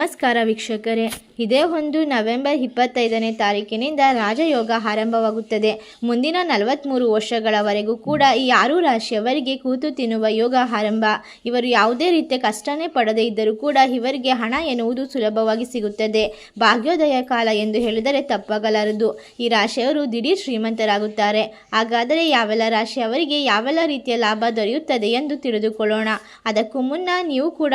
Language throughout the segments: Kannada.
ನಮಸ್ಕಾರ ವೀಕ್ಷಕರೇ. ಇದೇ ಒಂದು ನವೆಂಬರ್ ಇಪ್ಪತ್ತೈದನೇ ತಾರೀಕಿನಿಂದ ರಾಜಯೋಗ ಆರಂಭವಾಗುತ್ತದೆ. ಮುಂದಿನ ನಲವತ್ತ್ಮೂರು ವರ್ಷಗಳವರೆಗೂ ಕೂಡ ಈ ಆರು ರಾಶಿಯವರಿಗೆ ಕೂತು ತಿನ್ನುವ ಯೋಗ ಆರಂಭ. ಇವರು ಯಾವುದೇ ರೀತಿಯ ಕಷ್ಟನೇ ಪಡದೇ ಇದ್ದರೂ ಕೂಡ ಇವರಿಗೆ ಹಣ ಎನ್ನುವುದು ಸುಲಭವಾಗಿ ಸಿಗುತ್ತದೆ. ಭಾಗ್ಯೋದಯ ಕಾಲ ಎಂದು ಹೇಳಿದರೆ ತಪ್ಪಾಗಲಾರದು. ಈ ರಾಶಿಯವರು ದಿಢೀರ್ ಶ್ರೀಮಂತರಾಗುತ್ತಾರೆ. ಹಾಗಾದರೆ ಯಾವೆಲ್ಲ ರಾಶಿಯವರಿಗೆ ಯಾವೆಲ್ಲ ರೀತಿಯ ಲಾಭ ದೊರೆಯುತ್ತದೆ ಎಂದು ತಿಳಿದುಕೊಳ್ಳೋಣ. ಅದಕ್ಕೂ ಮುನ್ನ ನೀವು ಕೂಡ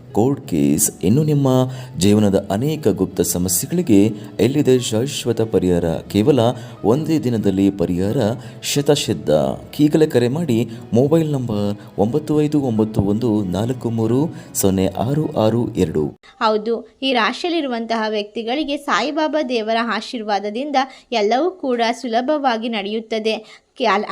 ಕೋರ್ಟ್ ಕೇಸ್, ಇನ್ನು ನಿಮ್ಮ ಜೀವನದ ಅನೇಕ ಗುಪ್ತ ಸಮಸ್ಯೆಗಳಿಗೆ ಎಲ್ಲಿದೆ ಶಾಶ್ವತ ಪರಿಹಾರ? ಕೇವಲ ಒಂದೇ ದಿನದಲ್ಲಿ ಪರಿಹಾರ? ಶತಸಿದ್ಧ ಈಗಲೇ ಕರೆ ಮಾಡಿ ಮೊಬೈಲ್ ನಂಬರ್ ಒಂಬತ್ತು ಐದು ಒಂಬತ್ತು ಒಂದು ನಾಲ್ಕು ಮೂರು ಸೊನ್ನೆ ಆರು ಆರು ಎರಡು. ಹೌದು, ಈ ರಾಶಿಯಲ್ಲಿರುವಂತಹ ವ್ಯಕ್ತಿಗಳಿಗೆ ಸಾಯಿಬಾಬಾ ದೇವರ ಆಶೀರ್ವಾದದಿಂದ ಎಲ್ಲವೂ ಕೂಡ ಸುಲಭವಾಗಿ ನಡೆಯುತ್ತದೆ.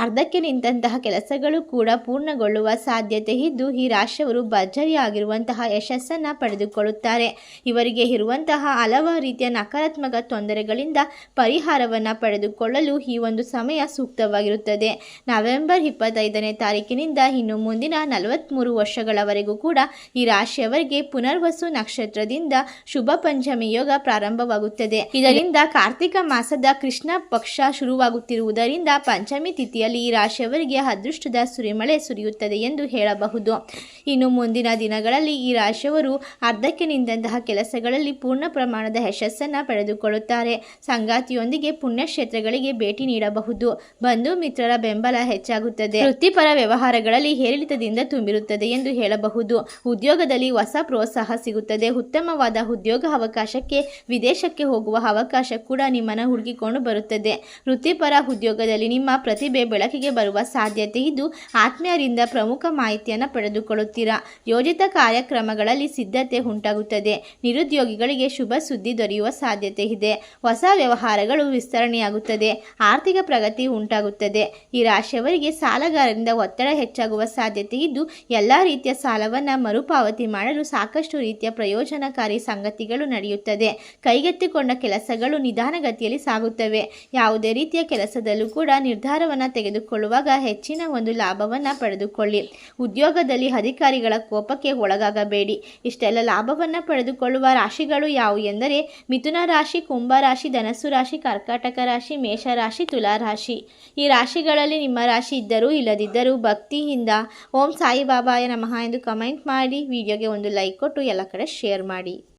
ಅರ್ಧಕ್ಕೆ ನಿಂತಹ ಕೆಲಸಗಳು ಕೂಡ ಪೂರ್ಣಗೊಳ್ಳುವ ಸಾಧ್ಯತೆ ಇದ್ದು, ಈ ರಾಶಿಯವರು ಭರ್ಜರಿಯಾಗಿರುವಂತಹ ಯಶಸ್ಸನ್ನು ಪಡೆದುಕೊಳ್ಳುತ್ತಾರೆ. ಇವರಿಗೆ ಇರುವಂತಹ ಹಲವಾರು ರೀತಿಯ ನಕಾರಾತ್ಮಕ ತೊಂದರೆಗಳಿಂದ ಪರಿಹಾರವನ್ನು ಪಡೆದುಕೊಳ್ಳಲು ಈ ಒಂದು ಸಮಯ ಸೂಕ್ತವಾಗಿರುತ್ತದೆ. ನವೆಂಬರ್ ಇಪ್ಪತ್ತೈದನೇ ತಾರೀಕಿನಿಂದ ಇನ್ನು ಮುಂದಿನ ನಲವತ್ತ್ಮೂರು ವರ್ಷಗಳವರೆಗೂ ಕೂಡ ಈ ರಾಶಿಯವರಿಗೆ ಪುನರ್ವಸು ನಕ್ಷತ್ರದಿಂದ ಶುಭ ಪಂಚಮಿ ಯೋಗ ಪ್ರಾರಂಭವಾಗುತ್ತದೆ. ಇದರಿಂದ ಕಾರ್ತಿಕ ಮಾಸದ ಕೃಷ್ಣ ಪಕ್ಷ ಶುರುವಾಗುತ್ತಿರುವುದರಿಂದ ಪಂಚಮಿ ತಿಥಿಯಲ್ಲಿ ಈ ರಾಶಿಯವರಿಗೆ ಅದೃಷ್ಟದ ಸುರಿಮಳೆ ಸುರಿಯುತ್ತದೆ ಎಂದು ಹೇಳಬಹುದು. ಇನ್ನು ಮುಂದಿನ ದಿನಗಳಲ್ಲಿ ಈ ರಾಶಿಯವರು ಅರ್ಧಕ್ಕೆ ನಿಂತಹ ಕೆಲಸಗಳಲ್ಲಿ ಪೂರ್ಣ ಪ್ರಮಾಣದ ಯಶಸ್ಸನ್ನು ಪಡೆದುಕೊಳ್ಳುತ್ತಾರೆ. ಸಂಗಾತಿಯೊಂದಿಗೆ ಪುಣ್ಯಕ್ಷೇತ್ರಗಳಿಗೆ ಭೇಟಿ ನೀಡಬಹುದು. ಬಂಧು ಮಿತ್ರರ ಬೆಂಬಲ ಹೆಚ್ಚಾಗುತ್ತದೆ. ವೃತ್ತಿಪರ ವ್ಯವಹಾರಗಳಲ್ಲಿ ಏರಿಳಿತದಿಂದ ತುಂಬಿರುತ್ತದೆ ಎಂದು ಹೇಳಬಹುದು. ಉದ್ಯೋಗದಲ್ಲಿ ಹೊಸ ಪ್ರೋತ್ಸಾಹ ಸಿಗುತ್ತದೆ. ಉತ್ತಮವಾದ ಉದ್ಯೋಗ ಅವಕಾಶಕ್ಕೆ, ವಿದೇಶಕ್ಕೆ ಹೋಗುವ ಅವಕಾಶ ಕೂಡ ನಿಮ್ಮನ್ನು ಹುಡುಕಿಕೊಂಡು ಬರುತ್ತದೆ. ವೃತ್ತಿಪರ ಉದ್ಯೋಗದಲ್ಲಿ ನಿಮ್ಮ ಪ್ರತಿಭೆ ಬೆಳಕಿಗೆ ಬರುವ ಸಾಧ್ಯತೆ ಇದ್ದು ಆತ್ಮೀಯರಿಂದ ಪ್ರಮುಖ ಮಾಹಿತಿಯನ್ನು ಪಡೆದುಕೊಳ್ಳುತ್ತೀರಾ? ಯೋಜಿತ ಕಾರ್ಯಕ್ರಮಗಳಲ್ಲಿ ಸಿದ್ಧತೆ ಉಂಟಾಗುತ್ತದೆ. ನಿರುದ್ಯೋಗಿಗಳಿಗೆ ಶುಭ ಸುದ್ದಿ ದೊರೆಯುವ ಸಾಧ್ಯತೆ ಇದೆ. ಹೊಸ ವ್ಯವಹಾರಗಳು ವಿಸ್ತರಣೆಯಾಗುತ್ತದೆ. ಆರ್ಥಿಕ ಪ್ರಗತಿ ಉಂಟಾಗುತ್ತದೆ. ಈ ರಾಶಿಯವರಿಗೆ ಸಾಲಗಾರರಿಂದ ಒತ್ತಡ ಹೆಚ್ಚಾಗುವ ಸಾಧ್ಯತೆ ಇದ್ದು ಎಲ್ಲ ರೀತಿಯ ಸಾಲವನ್ನು ಮರುಪಾವತಿ ಮಾಡಲು ಸಾಕಷ್ಟು ರೀತಿಯ ಪ್ರಯೋಜನಕಾರಿ ಸಂಗತಿಗಳು ನಡೆಯುತ್ತದೆ. ಕೈಗೆತ್ತಿಕೊಂಡ ಕೆಲಸಗಳು ನಿಧಾನಗತಿಯಲ್ಲಿ ಸಾಗುತ್ತವೆ. ಯಾವುದೇ ರೀತಿಯ ಕೆಲಸದಲ್ಲೂ ಕೂಡ ನಿರ್ಧಾರವನ್ನು ತೆಗೆದುಕೊಳ್ಳುವಾಗ ಹೆಚ್ಚಿನ ಒಂದು ಲಾಭವನ್ನು ಪಡೆದುಕೊಳ್ಳಿ. ಉದ್ಯೋಗದಲ್ಲಿ ಅಧಿಕಾರಿಗಳ ಕೋಪಕ್ಕೆ ಒಳಗಾಗಬೇಡಿ. ಇಷ್ಟೆಲ್ಲ ಲಾಭವನ್ನು ಪಡೆದುಕೊಳ್ಳುವ ರಾಶಿಗಳು ಯಾವುವು ಎಂದರೆ ಮಿಥುನ ರಾಶಿ, ಕುಂಭ ರಾಶಿ, ಧನಸ್ಸು ರಾಶಿ, ಕರ್ಕಾಟಕ ರಾಶಿ ಮೇಷರಾಶಿ ತುಲಾ ರಾಶಿ. ಈ ರಾಶಿಗಳಲ್ಲಿ ನಿಮ್ಮ ರಾಶಿ ಇದ್ದರೂ ಇಲ್ಲದಿದ್ದರೂ ಭಕ್ತಿಯಿಂದ ಓಂ ಸಾಯಿಬಾಬಾಯ ನಮಃ ಎಂದು ಕಮೆಂಟ್ ಮಾಡಿ, ವಿಡಿಯೋಗೆ ಒಂದು ಲೈಕ್ ಕೊಟ್ಟು ಎಲ್ಲ ಕಡೆ ಶೇರ್ ಮಾಡಿ.